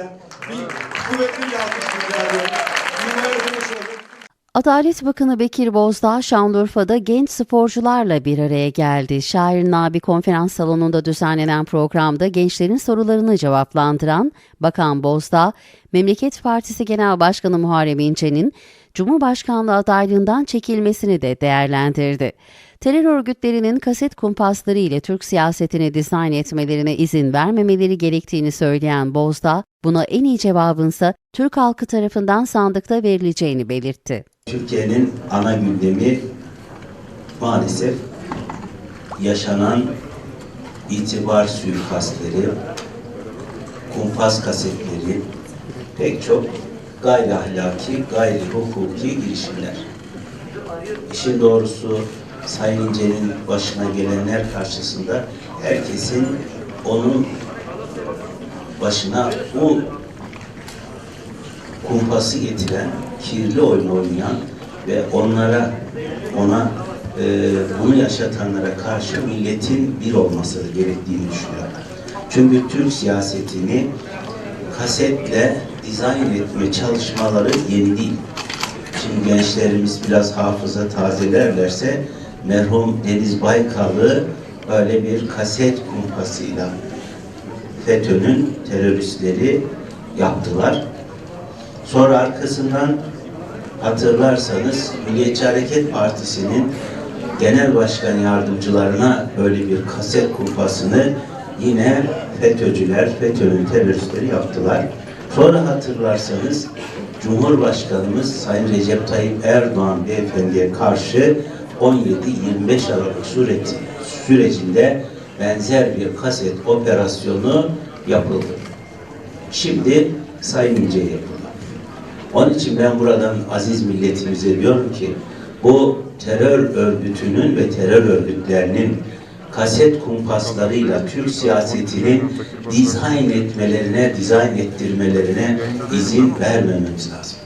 edersen bir kuvvetli bir alkış. Adalet Bakanı Bekir Bozdağ Şanlıurfa'da genç sporcularla bir araya geldi. Şair Nabi konferans salonunda düzenlenen programda gençlerin sorularını cevaplandıran Bakan Bozdağ, Memleket Partisi Genel Başkanı Muharrem İnce'nin Cumhurbaşkanlığı adaylığından çekilmesini de değerlendirdi. Terör örgütlerinin kaset kumpasları ile Türk siyasetini dizayn etmelerine izin vermemeleri gerektiğini söyleyen Bozdağ, buna en iyi cevabınsa Türk halkı tarafından sandıkta verileceğini belirtti. Türkiye'nin ana gündemi maalesef yaşanan itibar suikastleri, kumpas kasetleri, pek çok gayri ahlaki, gayri hukuki girişimler. İşin doğrusu Sayın İnce'nin başına gelenler karşısında herkesin onun başına bu kumpası getiren, kirli oyun oynayan ve onlara, ona e, bunu yaşatanlara karşı milletin bir olması gerektiğini düşünüyorum. Çünkü Türk siyasetini kasetle dizayn etme çalışmaları yeni değil. Şimdi gençlerimiz biraz hafıza tazelerlerse merhum Deniz Baykal'ı böyle bir kaset kumpasıyla FETÖ'nün teröristleri yaptılar. Sonra arkasından hatırlarsanız Milliyetçi Hareket Partisi'nin genel başkan yardımcılarına böyle bir kaset kumpasını yine FETÖ'cüler, FETÖ'nün teröristleri yaptılar. Sonra hatırlarsanız Cumhurbaşkanımız Sayın Recep Tayyip Erdoğan beyefendiye karşı 17-25 Aralık süreci, sürecinde benzer bir kaset operasyonu yapıldı. Şimdi Sayın İnce'ye yapıldı. Onun için ben buradan aziz milletimize diyorum ki bu terör örgütünün ve terör örgütlerinin kaset kumpaslarıyla Türk siyasetinin dizayn etmelerine, dizayn ettirmelerine izin vermememiz lazım.